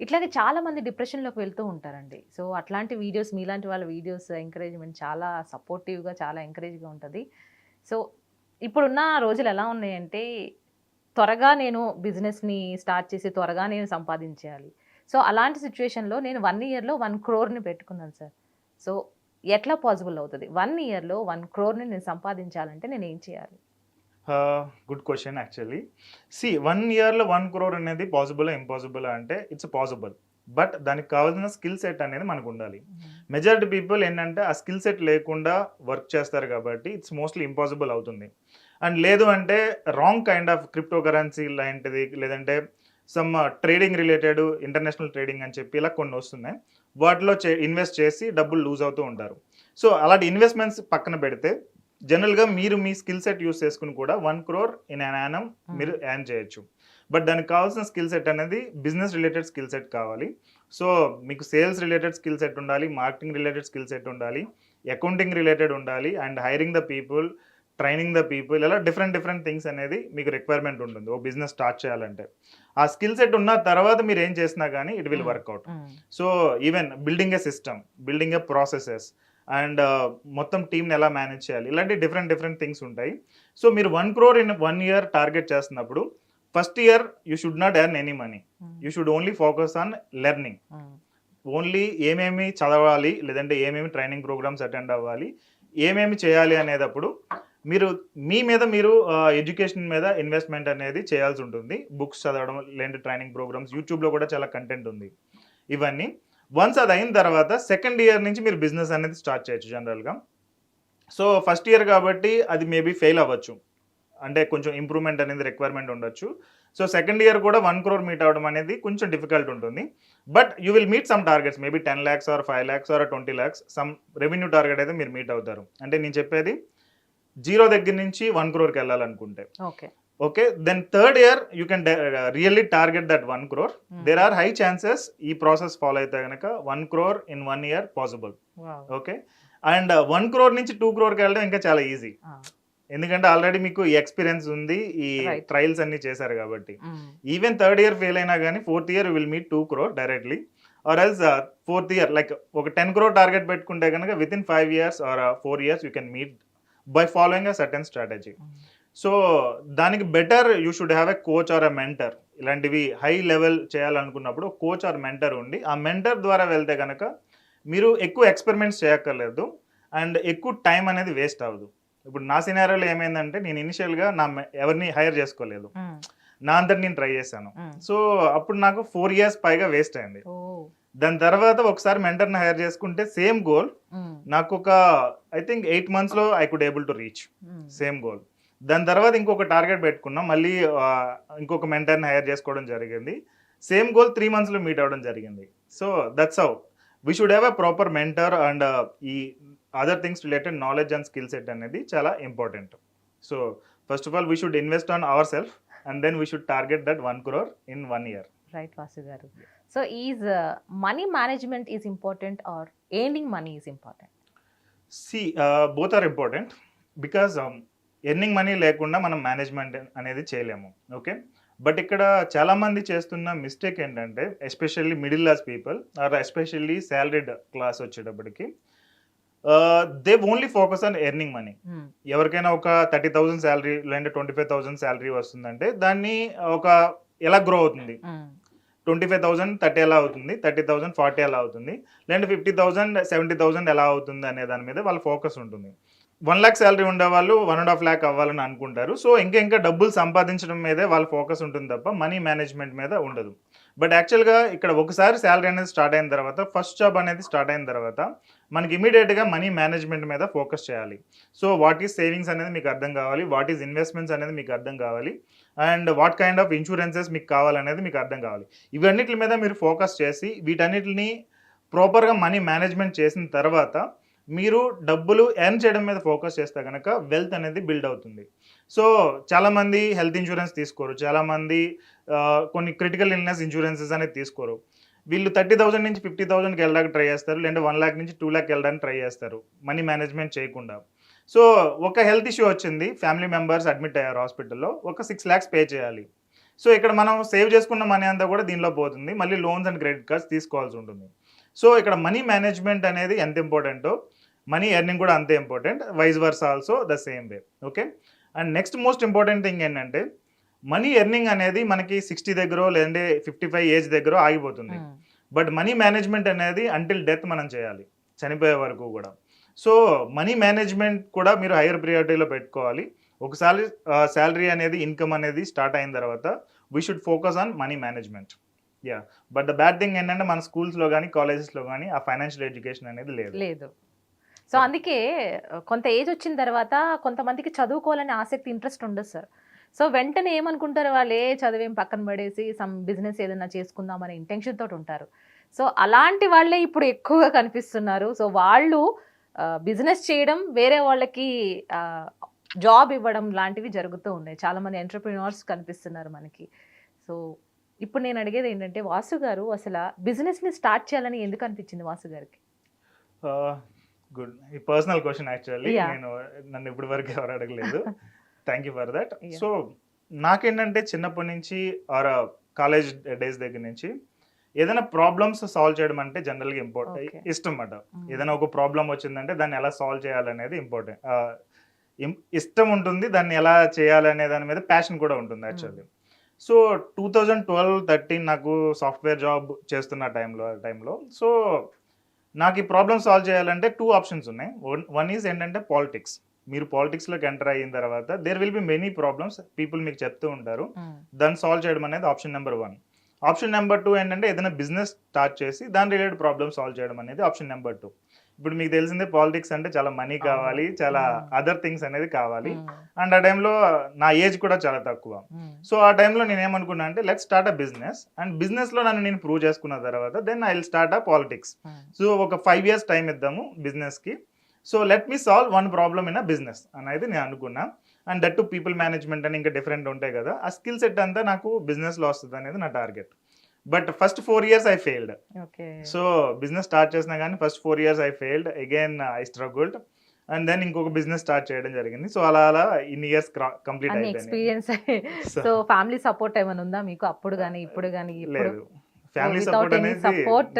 ఇట్లాగే చాలా మంది డిప్రెషన్లోకి వెళ్తూ ఉంటారండి. సో అట్లాంటి వీడియోస్ మీలాంటి వాళ్ళ వీడియోస్ ఎంకరేజ్మెంట్ చాలా సపోర్టివ్గా చాలా ఎంకరేజ్గా ఉంటుంది. సో ఇప్పుడున్న రోజులు ఎలా ఉన్నాయంటే త్వరగా నేను బిజినెస్ని స్టార్ట్ చేసి త్వరగా నేను సంపాదించేయాలి. సో అలాంటి సిచ్యువేషన్లో నేను వన్ ఇయర్లో వన్ క్రోర్ని పెట్టుకున్నాను సార్. సో ఎట్లా పాసిబుల్ అవుతుంది? వన్ ఇయర్లో వన్ క్రోర్ని నేను సంపాదించాలంటే నేను ఏం చేయాలి? Good question actually see one ఇయర్లో వన్ క్రోర్ అనేది పాసిబుల్ ఇంపాసిబుల్ అంటే ఇట్స్ పాసిబుల్ బట్ దానికి కావాల్సిన స్కిల్ సెట్ అనేది మనకు ఉండాలి. మెజారిటీ పీపుల్ ఏంటంటే ఆ స్కిల్ సెట్ లేకుండా వర్క్ చేస్తారు కాబట్టి ఇట్స్ మోస్ట్లీ ఇంపాసిబుల్ అవుతుంది. అండ్ లేదు అంటే wrong kind of crypto currency లాంటిది లేదంటే some trading related international trading అని చెప్పి ఇలా కొన్ని వస్తున్నాయి. వాటిలో చే ఇన్వెస్ట్ చేసి డబ్బులు లూజ్ అవుతూ ఉంటారు. సో అలాంటి ఇన్వెస్ట్మెంట్స్ పక్కన పెడితే జనరల్గా మీరు మీ స్కిల్ సెట్ యూస్ చేసుకుని కూడా one crore in an annum మీరు యాన్ చేయొచ్చు. బట్ దానికి కావాల్సిన స్కిల్ సెట్ అనేది బిజినెస్ రిలేటెడ్ స్కిల్ సెట్ కావాలి. సో మీకు సేల్స్ రిలేటెడ్ స్కిల్ సెట్ ఉండాలి మార్కెటింగ్ రిలేటెడ్ స్కిల్ సెట్ ఉండాలి అకౌంటింగ్ రిలేటెడ్ ఉండాలి and hiring the people training the people ఇలా డిఫరెంట్ డిఫరెంట్ థింగ్స్ అనేది మీకు రిక్వైర్మెంట్ ఉంటుంది. ఓ బిజినెస్ స్టార్ట్ చేయాలంటే. ఆ స్కిల్ సెట్ ఉన్న తర్వాత మీరు ఏం చేసినా కానీ it will. Work out so even building a system building a processes and మొత్తం టీమ్ని ఎలా మేనేజ్ చేయాలి? ఇలాంటి డిఫరెంట్ డిఫరెంట్ థింగ్స్ ఉంటాయి. సో మీరు one crore in one year target చేస్తున్నప్పుడు first year you should not earn any money. You should only focus on learning. Only ఏమేమి చదవాలి లేదంటే ఏమేమి ట్రైనింగ్ ప్రోగ్రామ్స్ అటెండ్ అవ్వాలి ఏమేమి చేయాలి అనేటప్పుడు మీరు మీ మీద మీరు ఎడ్యుకేషన్ మీద ఇన్వెస్ట్మెంట్ అనేది చేయాల్సి ఉంటుంది. బుక్స్ చదవడం లేదంటే ట్రైనింగ్ ప్రోగ్రామ్స్ యూట్యూబ్లో కూడా చాలా కంటెంట్ ఉంది. ఇవన్నీ వన్స్ అది అయిన తర్వాత సెకండ్ ఇయర్ నుంచి మీరు బిజినెస్ అనేది స్టార్ట్ చేయొచ్చు జనరల్గా సో ఫస్ట్ ఇయర్ కాబట్టి అది మేబీ ఫెయిల్ అవ్వచ్చు. అంటే కొంచెం ఇంప్రూవ్మెంట్ అనేది రిక్వైర్మెంట్ ఉండొచ్చు. సో సెకండ్ ఇయర్ కూడా వన్ క్రోర్ మీట్ అవ్వడం అనేది కొంచెం డిఫికల్ట్ ఉంటుంది. But you will meet some targets maybe ten lakhs or five lakhs or twenty lakhs some revenue target అయితే మీరు మీట్ అవుతారు. అంటే నేను చెప్పేది జీరో దగ్గర నుంచి వన్ క్రోర్కి వెళ్ళాలనుకుంటే. Okay okay then third year you can really target that one crore there are high chances ఈ ప్రాసెస్ ఫాలో అయితే కనుక one crore in one year possible okay and one crore నుంచి టూ క్రోర్కి వెళ్ళడం ఇంకా చాలా ఈజీ ఎందుకంటే ఆల్రెడీ మీకు ఈ ఎక్స్పీరియన్స్ ఉంది ఈ. ట్రయల్స్ అన్ని చేశారు కాబట్టి. ఈవెన్ థర్డ్ ఇయర్ ఫెయిల్ అయినా కానీ fourth year will meet two crore directly or else fourth year like ఒక టెన్ క్రోర్ టార్గెట్ పెట్టుకుంటే కనుక within five years or four years you can meet by following a certain strategy so దానికి better you should have a coach or a mentor ఇలాంటివి high level చేయాలనుకున్నప్పుడు coach or mentor ఉండి ఆ mentor ద్వారా వెళ్తే కనుక మీరు ఎక్కువ ఎక్స్పెరిమెంట్స్ చేయక్కర్లేదు అండ్ ఎక్కువ టైం అనేది వేస్ట్ అవ్వదు. ఇప్పుడు నా సినారియోలో ఏమైందంటే నేను ఇనిషియల్గా నా ఎవరిని హైర్ చేసుకోలేదు. నా అంతటి నేను ట్రై చేశాను. సో అప్పుడు నాకు ఫోర్ ఇయర్స్ పైగా వేస్ట్ అయింది. దాని తర్వాత ఒకసారి మెంటర్ని హైర్ చేసుకుంటే సేమ్ గోల్ నాకు ఒక ఐ థింక్ ఎయిట్ మంత్స్లో I could able to reach same goal దాని తర్వాత ఇంకొక టార్గెట్ పెట్టుకున్నాం. మళ్ళీ ఇంకొక మెంటర్ని హైర్ చేసుకోవడం జరిగింది. సేమ్ గోల్ త్రీ మంత్స్లో మీట్ అవ్వడం జరిగింది. So that's how we should have a proper mentor and ఈ other things related knowledge and skill set అనేది చాలా important so first of all we should invest on our self and then we should target that one crore in one year right Vasu గారు so is money management is important or earning money is important see both or important because earning money లేకుండా మనం management అనేది చేయలేము okay? But ఇక్కడ చాలా మంది చేస్తున్న mistake ఏంటంటే especially middle class people or especially salaried class వచ్చేటప్పటికి they only focus on earning money. ఎవరికైనా ఒక థర్టీ థౌసండ్ శాలరీ లేదంటే ట్వంటీ ఫైవ్ థౌసండ్ శాలరీ వస్తుందంటే దాన్ని ఒక ఎలా గ్రో అవుతుంది? ట్వంటీ ఫైవ్ థౌసండ్ థర్టీ ఎలా అవుతుంది థర్టీ థౌసండ్ ఫార్టీ ఎలా అవుతుంది లేదంటే ఫిఫ్టీ థౌసండ్ సెవెంటీ థౌసండ్ ఎలా అవుతుంది అనే దాని మీద వాళ్ళ ఫోకస్ ఉంటుంది. వన్ ల్యాక్ శాలరీ ఉండే వాళ్ళు వన్ అండ్ హాఫ్ ల్యాక్ అవ్వాలని అనుకుంటారు. సో ఇంకా ఇంకా డబ్బులు సంపాదించడం మీదే వాళ్ళ ఫోకస్ ఉంటుంది తప్ప మనీ మేనేజ్మెంట్ మీద ఉండదు. బట్ యాక్చువల్గా ఇక్కడ ఒకసారి శాలరీ అనేది స్టార్ట్ అయిన తర్వాత ఫస్ట్ జాబ్ అనేది స్టార్ట్ అయిన తర్వాత మనకి ఇమీడియట్గా మనీ మేనేజ్మెంట్ మీద ఫోకస్ చేయాలి. సో వాట్ ఈస్ సేవింగ్స్ అనేది మీకు అర్థం కావాలి వాట్ ఈస్ ఇన్వెస్ట్మెంట్స్ అనేది మీకు అర్థం కావాలి and what kind of insurances మీకు కావాలనేది మీకు అర్థం కావాలి. ఇవన్నిటి మీద మీరు ఫోకస్ చేసి వీటన్నిటిని ప్రాపర్గా మనీ మేనేజ్మెంట్ చేసిన తర్వాత మీరు డబ్బులు ఎర్న్ చేయడం మీద ఫోకస్ చేస్తే కనుక వెల్త్ అనేది బిల్డ్ అవుతుంది. సో చాలామంది హెల్త్ ఇన్సూరెన్స్ తీసుకోరు. చాలామంది కొన్ని క్రిటికల్ ఇల్నెస్ ఇన్సూరెన్సెస్ అనేది తీసుకోరు. వీళ్ళు థర్టీ థౌసండ్ నుంచి ఫిఫ్టీ థౌసండ్కి వెళ్ళడానికి ట్రై చేస్తారు. లేదంటే వన్ ల్యాక్ నుంచి టూ ల్యాక్ వెళ్ళడానికి ట్రై చేస్తారు. మనీ మేనేజ్మెంట్ చేయకుండా. సో ఒక హెల్త్ ఇష్యూ వచ్చింది. ఫ్యామిలీ మెంబర్స్ అడ్మిట్ అయ్యారు హాస్పిటల్లో. ఒక సిక్స్ ల్యాక్స్ పే చేయాలి. సో ఇక్కడ మనం సేవ్ చేసుకున్న మనీ అంతా కూడా దీనిలో పోతుంది. మళ్ళీ లోన్స్ అండ్ క్రెడిట్ కార్డ్స్ తీసుకోవాల్సి ఉంటుంది. సో ఇక్కడ మనీ మేనేజ్మెంట్ అనేది ఎంత ఇంపార్టెంటో మనీ ఎర్నింగ్ కూడా అంతే important vice versa also the same way okay and next most important thing ఏంటంటే మనీ ఎర్నింగ్ అనేది మనకి సిక్స్టీ దగ్గర లేదంటే ఫిఫ్టీ ఫైవ్ ఏజ్ దగ్గర ఆగిపోతుంది. బట్ మనీ మేనేజ్మెంట్ అనేది అంటిల్ డెత్ మనం చేయాలి. చనిపోయే వరకు కూడా. సో మనీ మేనేజ్మెంట్ కూడా మీరు హైయర్ ప్రియారిటీలో పెట్టుకోవాలి. ఒకసారి శాలరీ అనేది ఇన్కమ్ అనేది స్టార్ట్ అయిన తర్వాత we should focus on money management yeah but the bad thing ఏంటంటే మన స్కూల్స్లో కానీ కాలేజెస్లో కానీ ఆ ఫైనాన్షియల్ ఎడ్యుకేషన్ అనేది లేదు. లేదు. సో అందుకే కొంత ఏజ్ వచ్చిన తర్వాత కొంతమందికి చదువుకోవాలని ఆసక్తి ఇంట్రెస్ట్ ఉండదు సార్. సో వెంటనే ఏమనుకుంటారు వాళ్ళు ఏ చదివేం పక్కన పడేసి సమ్ బిజినెస్ ఏదైనా చేసుకుందాం అనే ఇంటెన్షన్ తోటి ఉంటారు. సో అలాంటి వాళ్ళే ఇప్పుడు ఎక్కువగా కనిపిస్తున్నారు. సో వాళ్ళు బిజినెస్ చేయడం వేరే వాళ్ళకి జాబ్ ఇవ్వడం లాంటివి జరుగుతూ ఉన్నాయి. చాలా మంది ఎంటర్ప్రినర్స్ కనిపిస్తున్నారు మనకి. సో ఇప్పుడు నేను అడిగేది ఏంటంటే వాసు గారు అసలు బిజినెస్ని స్టార్ట్ చేయాలని ఎందుకు అనిపించింది వాసు గారికి? గుడ్ ఈ పర్సనల్ క్వశ్చన్ యాక్చువల్లీ. నేను నన్ను ఇప్పటి వరకు ఎవరు అడగలేదు thank you for that. So నాకేంటంటే చిన్నప్పటి నుంచి ఆర్ కాలేజ్ డేస్ దగ్గర నుంచి ఏదైనా ప్రాబ్లమ్స్ సాల్వ్ చేయడం అంటే జనరల్గా. ఇంపార్టెంట్ ఇష్టం అన్నమాట. ఏదైనా ఒక ప్రాబ్లం వచ్చిందంటే దాన్ని ఎలా సాల్వ్ చేయాలనేది ఇంపార్టెంట్ ఇష్టం ఉంటుంది దాన్ని ఎలా చేయాలనే దాని మీద ప్యాషన్ కూడా ఉంటుంది actually so two thousand twelve thirteen నాకు సాఫ్ట్వేర్ జాబ్ చేస్తున్న టైంలో టైంలో సో నాకు ఈ ప్రాబ్లమ్ సాల్వ్ చేయాలంటే టూ ఆప్షన్స్ ఉన్నాయి. వన్ ఈజ్ ఏంటంటే పాలిటిక్స్ మీరు పాలిటిక్స్లోకి ఎంటర్ అయిన తర్వాత there will be many problems people మీకు చెప్తూ ఉంటారు. ఉమ్, దాన్ని సాల్వ్ చేయడం అనేది option number one option number two ఏంటంటే ఏదైనా బిజినెస్ స్టార్ట్ చేసి దాని రిలేటెడ్ ప్రాబ్లమ్ సాల్వ్ చేయడం అనేది ఆప్షన్ నెంబర్ టూ ఇప్పుడు మీకు తెలిసిందే పాలిటిక్స్ అంటే చాలా మనీ కావాలి చాలా. అదర్ థింగ్స్ అనేది కావాలి. అండ్ ఆ టైంలో నా ఏజ్ కూడా చాలా తక్కువ. సో ఆ టైంలో నేను ఏమనుకున్నా అంటే let start a business and బిజినెస్లో నన్ను నేను ప్రూవ్ చేసుకున్న తర్వాత then I will start a politics. So ఒక ఫైవ్ ఇయర్స్ టైం ఇద్దాము బిజినెస్కి so let me solve one problem in a business అనేది నేను అనుకున్నా. And that to people management అని ఇంకా డిఫరెంట్ ఉంటాయి కదా ఆ స్కిల్ సెట్ అంతా నాకు బిజినెస్లో వస్తుంది అనేది నా target but first four years I failed. So business start చేసినా కానీ first four years I failed. Again I struggled and then ఇంకొక బిజినెస్ స్టార్ట్ చేయడం జరిగింది. సో అలా అలా ఇన్ని years complete experience so family support ఏమైనా ఉందా మీకు? అప్పుడు కానీ ఇప్పుడు కానీ లేదు. ఫ్యామిలీ సపోర్ట్ అనేది సపోర్ట్